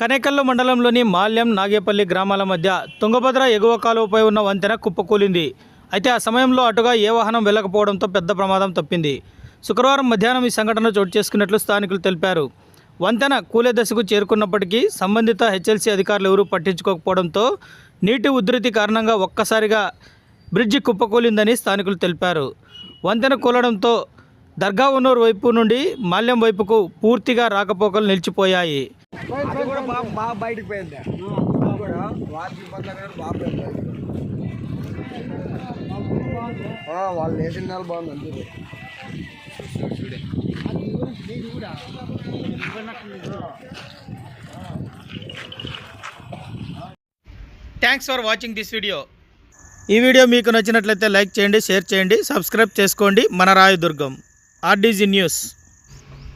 కనేకల్లు మండలంలోని మాల్యం నాగేపల్లి గ్రామాల మధ్య తుంగభద్ర ఎగువ కాలువపై ఉన్న వంతెన కుప్పకూలింది. అయితే ఆ సమయంలో అటుగా ఏ వాహనం వెళ్ళకపోవడంతో పెద్ద ప్రమాదం తప్పింది. శుక్రవారం మధ్యాహ్నం ఈ సంఘటన చోటు చేసుకున్నట్లు స్థానికులు తెలిపారు. వంతెన కూలే దశకు చేరుకున్నప్పటికీ సంబంధిత హెచ్ఎల్సీ అధికారులు ఎవరూ పట్టించుకోకపోవడంతో నీటి ఉధృతి కారణంగా ఒక్కసారిగా బ్రిడ్జి కుప్పకూలిందని స్థానికులు తెలిపారు. వంతెన కూలడంతో దర్గా ఉన్నూరు వైపు నుండి మాల్యం వైపుకు పూర్తిగా రాకపోకలు నిలిచిపోయాయి. అది కూడా బయటకు పోయింది. కూడా వారికి ఇబ్బంది అనేది వాళ్ళు వేసిన నెల బాగుంది thanks for watching this video ఈ వీడియో మీకు నచ్చినట్లయితే లైక్ చేయండి షేర్ చేయండి సబ్స్క్రైబ్ చేసుకోండి. మన రాయదుర్గం ఆర్డీజీ న్యూస్.